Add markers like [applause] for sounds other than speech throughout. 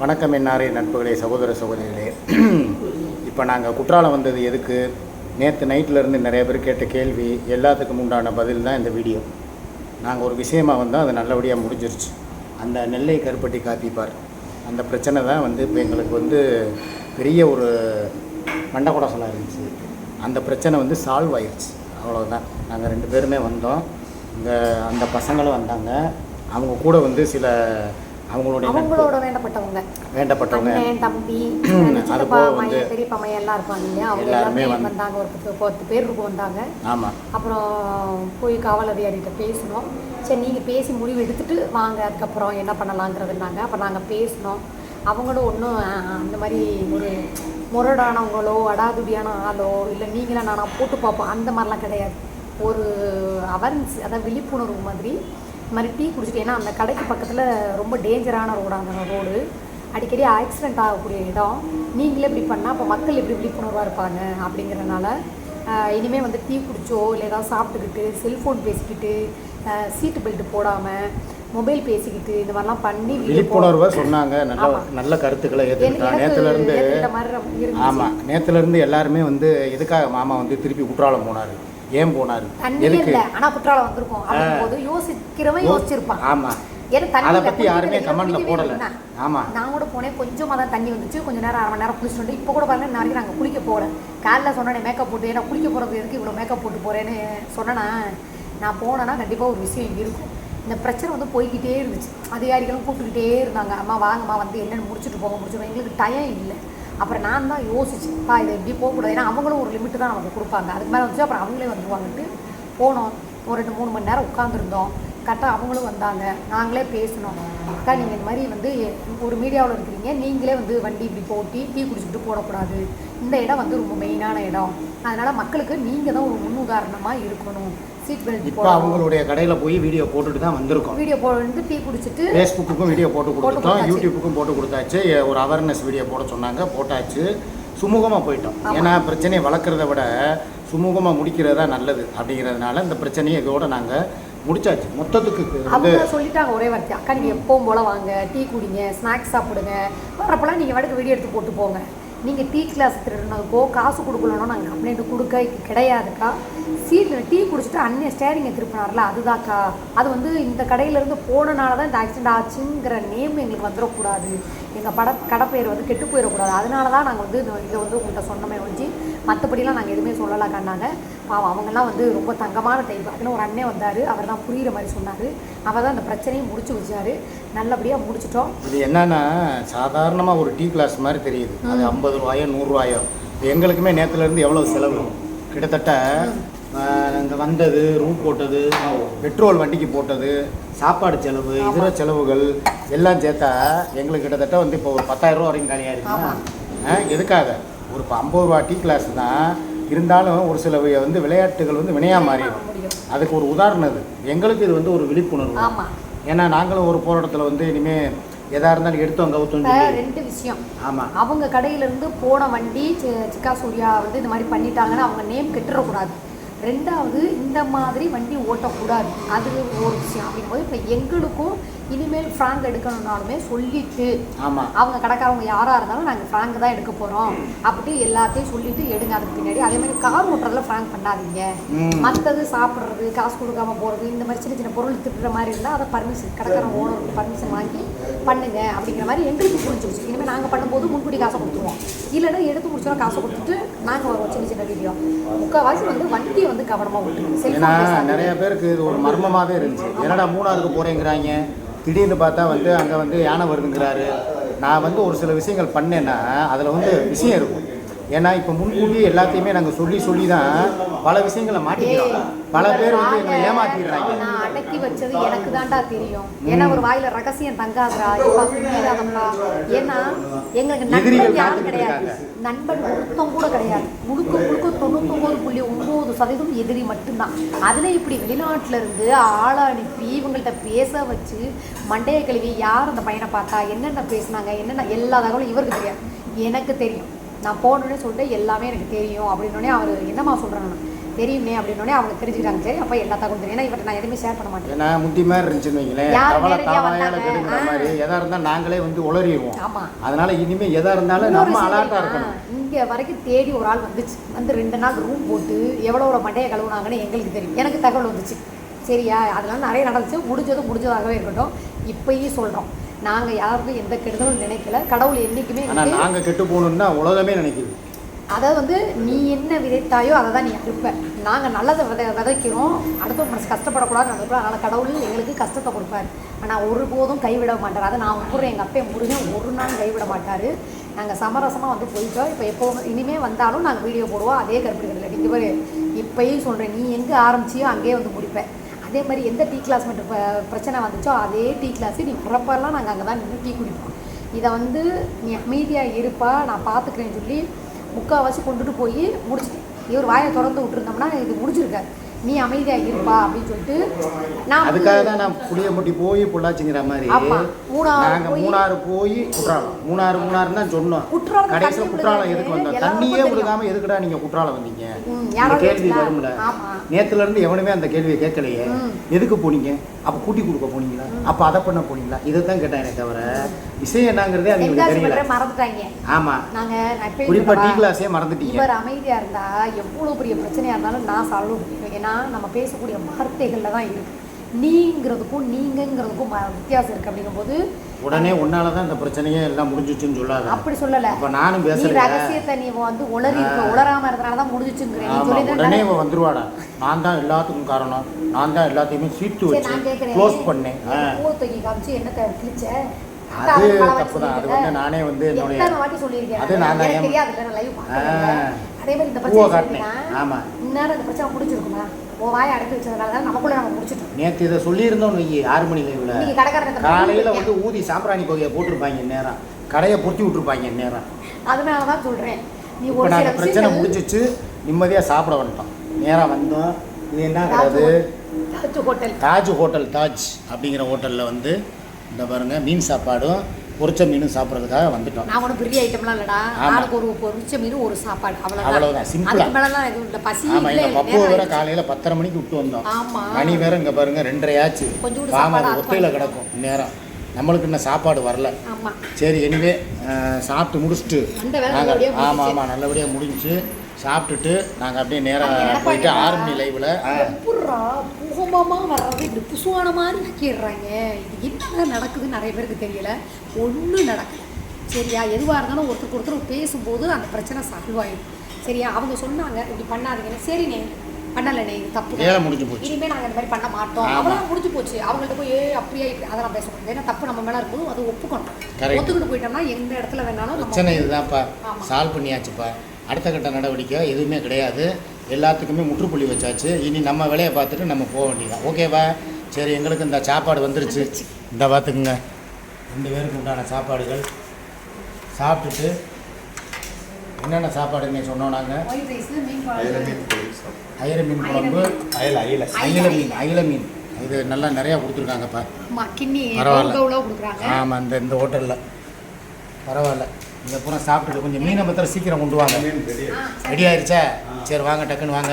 வணக்கம் என்னாரே நட்புகளே சகோதர சகோதரிகளே. இப்போ நாங்கள் குற்றாலம் வந்தது எதுக்கு? நேற்று நைட்டிலேருந்து நிறைய பேர் கேட்ட கேள்வி எல்லாத்துக்கும் உண்டான பதில் தான் இந்த வீடியோ. நாங்கள் ஒரு விஷயமாக வந்தோம் அது நல்லபடியாக முடிஞ்சிருச்சு. அந்த நெல்லை கருப்பட்டி காத்திப்பார் அந்த பிரச்சனை தான் வந்து இப்போ எங்களுக்கு வந்து பெரிய ஒரு மண்டகுடசலாக இருந்துச்சு. அந்த பிரச்சனை வந்து சால்வ் ஆயிடுச்சு அவ்வளோதான் நாங்கள் ரெண்டு பேருமே வந்தோம். இந்த அந்த பசங்களும் வந்தாங்க. அவங்க கூட வந்து சில அவங்களுடைய நட்பு. அவங்களோட வேண்டப்பட்டவங்க. வேண்டப்பட்டவங்க. தம்பி சித்தப்பா மையன் பெரியப்பா மையன் எல்லாம் இருப்பாங்க இல்லையா? அவங்க எல்லாருமே வந்தாங்க ஒரு பத்து பத்து பேர் இருக்கும் வந்தாங்க. ஆமாம் அப்புறம் போய் காவல் அதிகாரிகிட்ட பேசினோம் சரி நீங்கள் பேசி முடிவு எடுத்துட்டு வாங்க அதுக்கப்புறம் என்ன பண்ணலாங்கிறதுனாங்க அப்போ நாங்கள் பேசினோம் அவங்களும் ஒன்றும் அந்த மாதிரி ஒரு முரடானவங்களோ அடாதுடியான ஆளோ இல்லை நீங்களா நானா போட்டு பார்ப்போம். அந்த மாதிரிலாம் கிடையாது. ஒரு அவர்னஸ் அதாவது விழிப்புணர்வு மாதிரி இந்த மாதிரி டீ குடிச்சிட்டு ஏன்னா அந்த கடைக்கு பக்கத்தில் ரொம்ப டேஞ்சரான ரோடு அந்த ரோடு அடிக்கடி ஆக்சிடென்ட் ஆகக்கூடிய இடம். நீங்களே இப்படி பண்ணால் அப்போ மக்கள் எப்படி விழிப்புணர்வாக இருப்பாங்க அப்படிங்கிறனால ஆஹ் இனிமே வந்து டீ குடிச்சோ இல்லை ஏதாவது சாப்பிட்டுக்கிட்டு செல்ஃபோன் பேசிக்கிட்டு சீட்டு பெல்ட் போடாமல் மொபைல் பேசிக்கிட்டு இந்த மாதிரிலாம் பண்ணி விழிப்புணர்வை சொன்னாங்க. நல்ல. நல்ல கருத்துக்களை ஏற்றுக்கிட்டாங்க நேற்றுலேருந்து. ஆமாம் நேற்றுலேருந்து எல்லாருமே வந்து எதுக்காக மாமா வந்து திருப்பி குற்றாலம் போனார்? ஏன் போனார்? எதுக்கு இல்லை ஆனால் குற்றாலம் வந்திருக்கும். அப்படிங்கும்போது யோசிக்கிறவன் யோசிச்சிருப்பான். தண்ணி அதை குடிக்கவே யாருமே கமெண்ட்ல போடலை. ஆமாம் நான் கூட போனேன் கொஞ்சமாக தான் தண்ணி வந்துச்சு. கொஞ்ச நேரம் அரை மணி நேரம் குளிச்சுட்டு இப்போ கூட பாருங்க வரைக்கும் நாங்கள் குளிக்க போகல. காலைல சொன்னேன் மேக்கப் போட்டு ஏன்னா குளிக்க போகிறது எதுக்கு இவ்வளோ மேக்கப் போட்டு போகிறேன்னு சொன்னேன்னா நான் போனேன்னா கண்டிப்பாக ஒரு விஷயம் இருக்கும். இந்த பிரச்சனை வந்து போய்கிட்டே இருந்துச்சு. அதிகாரிகளும் கூப்பிட்டுக்கிட்டே இருந்தாங்க. அம்மா வாங்கம்மா வந்து என்னென்னு முடிச்சுட்டு போங்க முடிச்சுட்டு எங்களுக்கு டயம் இல்லை. அப்புறம் நான் தான் யோசிச்சேன் பா இது எப்படி போகக்கூடாது. ஏன்னா அவங்களும் ஒரு லிமிட்டு தான் நமக்கு கொடுப்பாங்க. அதுக்கு மேலே வந்துச்சு அப்புறம் அவங்களே வந்துருவாங்கன்ட்டு போனோம். ஒரு ரெண்டு மூணு மணி நேரம் உட்காந்துருந்தோம் கரெக்டாக அவங்களும் வந்தாங்க. நாங்களே பேசினோம். அக்கா நீங்கள் இந்த மாதிரி வந்து ஒரு மீடியாவில் இருக்கிறீங்க. நீங்களே வந்து வண்டி இப்படி போட்டி டீ குடிச்சிட்டு போடக்கூடாது. இந்த இடம் வந்து ரொம்ப மெயினான இடம். அதனால் மக்களுக்கு நீங்கள் தான் ஒரு முன் உதாரணமாக இருக்கணும். சீட் பெல்ட் இப்போ அவங்களுடைய கடையில் போய் வீடியோ போட்டுட்டு தான் வந்திருக்கோம். வீடியோ போட்டு டீ குடிச்சிட்டு ஃபேஸ்புக்குக்கும் வீடியோ போட்டு கொடுத்துட்டோம். யூடியூப்புக்கும் போட்டு கொடுத்தாச்சு. ஒரு அவேர்னஸ் வீடியோ போட சொன்னாங்க. போட்டாச்சு. சுமூகமாக போயிட்டோம். ஏன்னா பிரச்சனையை வளர்க்குறத விட சுமூகமாக முடிக்கிறது தான் நல்லது அப்படிங்கிறதுனால இந்த பிரச்சனையை இதோட நாங்கள் முடிச்சாச்சு. மொத்தத்துக்கு அவங்க சொல்லிட்டாங்க ஒரே வார்த்தை அக்கா நீங்கள் எப்பவும் போல வாங்க டீ குடிங்க ஸ்நாக்ஸ் சாப்பிடுங்க வரப்பெல்லாம் நீங்கள் வடக்கு வீடியோ எடுத்து போட்டு போங்க. நீங்கள் டீ கிளாஸ் திருடினதுக்கோ காசு கொடுக்கலனோ நாங்கள் கம்ப்ளைண்ட் கொடுக்க கிடையாதுக்கா. சீட்டில் டீ குடிச்சிட்டு அன்னைய ஸ்டேரிங்கை திருப்பினார்ல அதுதாக்கா. அது வந்து இந்த கடையிலேருந்து போனனால தான் இந்த ஆக்சிடென்ட் ஆச்சுங்கிற நேம் எங்களுக்கு வந்துடக்கூடாது எங்கள் பட கடை பேர் வந்து கெட்டு போயிடக்கூடாது அதனால தான் நாங்கள் வந்து இந்த- இதை வந்து உங்கள்கிட்ட சொன்னமே ஒழிஞ்சு மற்றபடிலாம் நாங்கள் எதுவுமே சொல்லலாக்காண்டாங்க பாவம் அவங்கெல்லாம் வந்து ரொம்ப தங்கமான டைப் அதில் ஒரு அண்ணே வந்தார். அவர் தான் புரிகிற மாதிரி சொன்னார். அவர் தான் அந்த பிரச்சனையும் முடிச்சு வச்சாரு. நல்லபடியாக முடிச்சிட்டோம். இது என்னன்னா சாதாரணமாக ஒரு டீ கிளாஸ் மாதிரி தெரியுது. அது ஐம்பது ரூபாயோ நூறுரூவாயோ எங்களுக்குமே நேற்றுலேருந்து எவ்வளோ செலவு? கிட்டத்தட்ட இங்கே வந்தது ரூம் போட்டது பெட்ரோல் வண்டிக்கு போட்டது சாப்பாடு செலவு இதர செலவுகள் எல்லாம் சேர்த்தா எங்களுக்கு கிட்டத்தட்ட வந்து இப்போ ஒரு பத்தாயிரம் ரூபா வரைக்கும் காலியாக இருக்குமா எதுக்காக? ஒரு இப்போ ஐம்பது ரூபா டீ கிளாஸ் தான் இருந்தாலும் ஒரு சில வந்து விளையாட்டுகள் வந்து வினையாக மாறிடும். அதுக்கு ஒரு உதாரணம் இது எங்களுக்கு இது வந்து ஒரு விழிப்புணர்வு. ஏன்னா நாங்களும் ஒரு போராட்டத்தில் வந்து இனிமே எதா இருந்தாலும் எடுத்தோம் கவுத்தோம் ரெண்டு விஷயம். ஆமாம் அவங்க கடையிலேருந்து போன வண்டி சிக்கா சூர்யா வந்து இந்த மாதிரி பண்ணிட்டாங்கன்னு அவங்க நேம் கெட்டுறக்கூடாது. ரெண்டாவது இந்த மாதிரி வண்டி ஓட்டக்கூடாது. அது ஒரு விஷயம். அப்படிங்கும்போது இப்போ எங்களுக்கும் இனிமேல் ஃப்ராங்க் எடுக்கணும்னாலுமே சொல்லிட்டு ஆமாம் அவங்க கடைக்காரவங்க யாராக இருந்தாலும் நாங்கள் ஃப்ராங்க் தான் எடுக்க போகிறோம் அப்படி எல்லாத்தையும் சொல்லிட்டு எடுங்க அதுக்கு பின்னாடி. அதே மாதிரி கார் ஓட்டுறதுல ஃப்ராங்க் பண்ணாதீங்க. மற்றது சாப்பிட்றது காசு கொடுக்காம போகிறது இந்த மாதிரி சின்ன சின்ன பொருள் திட்டுற மாதிரி இருந்தால் அதை பர்மிஷன் கடைக்காரன் ஓனருக்கு பர்மிஷன் வாங்கி பண்ணுங்க அப்படிங்கிற மாதிரி எங்களுக்கு புரிஞ்சிருச்சு. இனிமேல் நாங்கள் பண்ணும்போது முன்கூட்டி காசை கொடுத்துருவோம். இல்லைன்னா எடுத்து முடிச்சோன்னா காசை கொடுத்துட்டு நாங்கள் வருவோம் சின்ன சின்ன வீடியோ முக்கால்வாசி வந்து வண்டியை வந்து கவனமாக செல்ஃபோன் நிறைய பேருக்கு இது ஒரு மர்மமாகவே இருந்துச்சு. என்னடா மூணாருக்கு போகிறேங்கிறாங்க திடீர்னு பார்த்தா வந்து அங்கே வந்து யானை வருதுங்கிறாரு. நான் வந்து ஒரு சில விஷயங்கள் பண்ணேன்னா அதில் வந்து விஷயம் இருக்கும். ஏன்னா இப்போ முன்கூட்டி எல்லாத்தையுமே நாங்கள் சொல்லி சொல்லி தான் பல விஷயங்களை மாட்டிக்கிறோம். பல பேர் வந்து எங்களை ஏமாத்திடுறாங்க. நான் அடக்கி வச்சது எனக்கு தான்டா தெரியும். ஏன்னா ஒரு வாயில ரகசியம் தங்காதுடா இப்ப சொல்லிடாதம்டா ஏன்னா எங்களுக்கு நண்பன் யாரும் கிடையாது. நண்பன் ஒருத்தம் கூட கிடையாது. முழுக்க முழுக்க தொண்ணூத்தொம்பது புள்ளி ஒம்பது சதவீதம் எதிரி மட்டும்தான். அதுல இப்படி வெளிநாட்டுல இருந்து ஆளை அனுப்பி இவங்கள்ட்ட பேச வச்சு மண்டைய கழுவி யார் அந்த பையனை பார்த்தா என்னென்ன பேசுனாங்க என்னென்ன எல்லா தகவலும் இவருக்கு தெரியாது. எனக்கு தெரியும். நான் போனோடனே சொல்லிட்டு எல்லாமே எனக்கு தெரியும் அப்படின்னோடனே அவர் என்னம்மா சொல்கிறாங்க தெரியுமே அப்படின்னோடனே அவங்க தெரிஞ்சுக்கிட்டாங்க சரி அப்போ எல்லா தகவலும் தெரியும். ஏன்னா இவர்கிட்ட நான் எதுவுமே ஷேர் பண்ண மாட்டேன். ஏன்னா முந்தி மாதிரி இருந்துச்சுன்னு வைங்களேன். மாதிரி எதா இருந்தால் நாங்களே வந்து உளறிடுவோம். ஆமாம் அதனால இனிமே எதா இருந்தாலும் நம்ம அலர்ட்டாக இருக்கணும். இங்கே வரைக்கும் தேடி ஒரு ஆள் வந்துச்சு. வந்து ரெண்டு நாள் ரூம் போட்டு எவ்வளோ ஒரு மண்டையை கழுவுனாங்கன்னு எங்களுக்கு தெரியும். எனக்கு தகவல் வந்துச்சு. சரியா? அதெல்லாம் நிறைய நடந்துச்சு. முடிஞ்சது முடிஞ்சதாகவே இருக்கட்டும். இப்பயும் சொல்கிறோம் நாங்கள் யாருக்கும் எந்த கெடுதலும் நினைக்கல. கடவுள் என்றைக்குமே ஆனால் நாங்கள் கெட்டு போகணுன்னு தான் உலகமே நினைக்குது. அதாவது வந்து நீ என்ன விதைத்தாயோ அதை தான் நீ அறுப்ப நாங்கள் நல்லதை விதை விதைக்கிறோம். அடுத்த மனசு கஷ்டப்படக்கூடாதுன்னு நினைக்கிறோம். அதனால் கடவுள் எங்களுக்கு கஷ்டத்தை கொடுப்பாரு. ஆனால் ஒருபோதும் கைவிட மாட்டார். அதை நான் கும்பிட்றேன் எங்கள் அப்பே முருகன் ஒரு நாள் கைவிட மாட்டார். நாங்கள் சமரசமாக வந்து போயிட்டோம். இப்போ எப்போ இனிமேல் வந்தாலும் நாங்கள் வீடியோ போடுவோம். அதே கருப்படி கடையில் நீங்கள் பாரு இப்பயும் சொல்கிறேன் நீ எங்கே ஆரம்பிச்சியோ அங்கேயே வந்து முடிப்பேன் அதே மாதிரி எந்த டீ கிளாஸ் மட்டும் பிரச்சனை வந்துச்சோ அதே டீ கிளாஸு நீ வரப்பெல்லாம் நாங்கள் அங்கே தான் நின்று டீ குடிப்போம். இதை வந்து நீ அமைதியாக இருப்பா நான் பார்த்துக்கிறேன்னு சொல்லி முக்கால்வாசி கொண்டுட்டு போய் முடிச்சிட்டேன். இவர் வாயை திறந்து விட்டுருந்தோம்னா இது முடிஞ்சிருக்காது. நீ அமைதியாக இருப்பா அப்படின்னு சொல்லிட்டு நான் அதுக்காக தான் நான் புளியம்பட்டி போய் பொள்ளாச்சிங்கிற மாதிரி ஆமா. நாங்கள் மூணாறு போய் குற்றாலம் மூணாறு மூணாறுன்னு தான் சொன்னோம் குற்றாலம் கடைசியில் குற்றாலம். எதுக்கு வந்தோம் தண்ணியே. விழுகாம எதுக்குடா நீங்கள் குற்றாலம் வந்தீங்க யாராவது கேள்வி? வரும்ல ஆமா. நேத்துல இருந்து எவனுமே அந்த கேள்வியை கேட்கலையே. எதுக்கு போனீங்க அப்போ கூட்டி கொடுக்க போனீங்களா அப்போ அதை பண்ண போனீங்களா இதை தான் கேட்டானே தவிர விஷயம் என்னங்கிறதே அவங்களுக்கு தெரியல மறந்துட்டாங்க ஆமாம் நாங்கள் குறிப்பாக டீ? கிளாஸே மறந்துட்டீங்க இவர் அமைதியாக இருந்தால் எவ்வளோ பெரிய பிரச்சனையாக இருந்தாலும் நான் சால்வ் ஏன்னா நம்ம பேசக்கூடிய வார்த்தைகளில் தான் இருக்குது நீங்கிறதுக்கும் நீங்கங்கிறதுக்கும் ம- வித்தியாசம் இருக்குது அப்படிங்கும்போது உடனே உன்னால தான் இந்த பிரச்சனையே எல்லாம் முடிஞ்சிச்சுன்னு சொல்லாத. அப்படி சொல்லலை. அப்போ நானும் பேசலையா. ரகசியத்தை நீ வந்து உளறி இருக்க உளராம இருந்தனால தான் முடிஞ்சிச்சுங்கிறேன். உடனே இவன் வந்துருவாடா. நான் தான் எல்லாத்துக்கும் காரணம். நான் தான் எல்லாத்தையுமே சீட்டு வச்சு க்ளோஸ் பண்ணேன். பூ தூக்கி காமிச்சு என்னத்தை கிழிச்ச? அது தப்பு தான் அது. வந்து நானே வந்து என்னுடைய அது நான் தான். அதே மாதிரி இந்த பிரச்சனை காட்டினேன். சொல்லிட்டீங்கன்னா, ஆமா. இந்நேரம் இந்த பிரச்சனை முடிச்சிருக்குமா உன் வாயை அடக்கி வச்சதுனால தான் நமக்குள்ள நம்ம முடிச்சிட்டோம். நேற்று இதை சொல்லியிருந்தோம் வையி ஆறு மணி லைவில் காலையில் வந்து ஊதி சாம்பிராணி புகையை போட்டிருப்பாங்க நேரம் கடையை பொருத்தி விட்டுருப்பாங்க நேரம் அதனால தான் சொல்றேன். நீ ஒரு நாங்கள் பிரச்சனை முடிஞ்சிச்சு. நிம்மதியாக சாப்பிட வந்துட்டோம். நேரம் வந்தோம். இது என்ன கிடையாது தாஜ் ஹோட்டல். தாஜ் ஹோட்டல் தாஜ் அப்படிங்கிற ஹோட்டலில் வந்து இந்த பாருங்க மீன் சாப்பாடும் பொரிச்ச மீனும் சாப்பிட்றதுக்காக வந்துட்டோம். நான் ஒன்றும் பெரிய ஐட்டம்லாம் இல்லடா. ஆளுக்கு ஒரு பொரிச்ச மீன் ஒரு சாப்பாடு. simple ஆ. அதுக்கு மேலலாம் எதுவும் இல்லை. பசி ஆமாம் இல்லை பப்பு வேற. காலையில் பத்தரை மணிக்கு விட்டு வந்தோம். ஆமா. மணி வேற இங்கே பாருங்க ரெண்டரை ஆச்சு அது ஆட் ஒத்தையில். கிடக்கும். நேரம் நம்மளுக்கு இன்னும் சாப்பாடு வரல. சரி எனிவே சாப்பிட்டு முடிச்சுட்டு நாங்கள் நல்லபடியா ஆமாம். ஆமாம் நல்லபடியாக முடிஞ்சுச்சு. சாப்பிட்டுட்டு நாங்கள் அப்படியே நேராக போயிட்டு மணி லைவில் பூகம்பமா வர்றது இப்படி புசுவான மாதிரி ஆக்கிடுறாங்க இது என்ன நடக்குதுன்னு நிறைய பேருக்கு தெரியல. ஒன்றும் நடக்கல. சரியா? எதுவாக இருந்தாலும் ஒருத்தருக்கு ஒருத்தர் பேசும்போது அந்த பிரச்சனை சால்வ் சரியா? அவங்க சொன்னாங்க இப்படி பண்ணாதீங்கன்னு. சரிண்ணே. பண்ணலண்ணே இது தப்பு முடிஞ்சு போச்சு. இனிமேல் நாங்கள் இந்த மாதிரி பண்ண மாட்டோம். அவ்வளோ முடிஞ்சு போச்சு. அவங்கள்ட்ட போய் ஏ அப்படியா? இப்படி அதெல்லாம் பேசக்கூடாது ஏன்னா தப்பு நம்ம மேலே இருக்கும்போது அது ஒப்புக்கணும். ஒத்துக்கிட்டு போயிட்டோம்னா எந்த இடத்துல வேணாலும் பிரச்சனை இதுதான்ப்பா. சால்வ் பண்ணியாச்சுப்பா. அடுத்த கட்ட நடவடிக்கை எதுவுமே கிடையாது. எல்லாத்துக்குமே முற்றுப்புள்ளி வச்சாச்சு. இனி நம்ம வேலையை பார்த்துட்டு நம்ம போக வேண்டியதான் ஓகேவா? சரி எங்களுக்கு இந்த சாப்பாடு வந்துருச்சு. இந்த பார்த்துக்குங்க. ரெண்டு பேருக்கு உண்டான சாப்பாடுகள். சாப்பிட்டுட்டு என்னென்ன சாப்பாடுங்க சொன்னோம் நாங்கள். அயிர மீன் குழம்பு? அயல அயல. அயில மீன் அயில மீன். இது நல்லா நிறையா கொடுத்துருக்காங்கப்பா. பரவாயில்ல. ஆமாம் இந்த இந்த ஹோட்டலில். பரவாயில்ல. இந்த பூரா சாப்பிட்டுட்டு கொஞ்சம் மீனை பத்திரம் சீக்கிரம் கொண்டு வாங்க. மீன் ரெடி ஆ, சரி. ரெடி ஆயிருச்சா? சரி வாங்க டக்குன்னு வாங்க.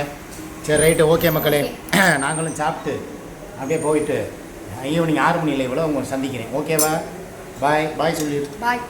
சரி ரைட்டு ஓகே மக்களே. [clears throat] நாங்களும் சாப்பிட்டு அப்படியே போயிட்டு ஈவினிங் ஆறு மணி லைவில் உங்களை சந்திக்கிறேன். ஓகேவா பாய் பாய் சொல்லிடு. பாய்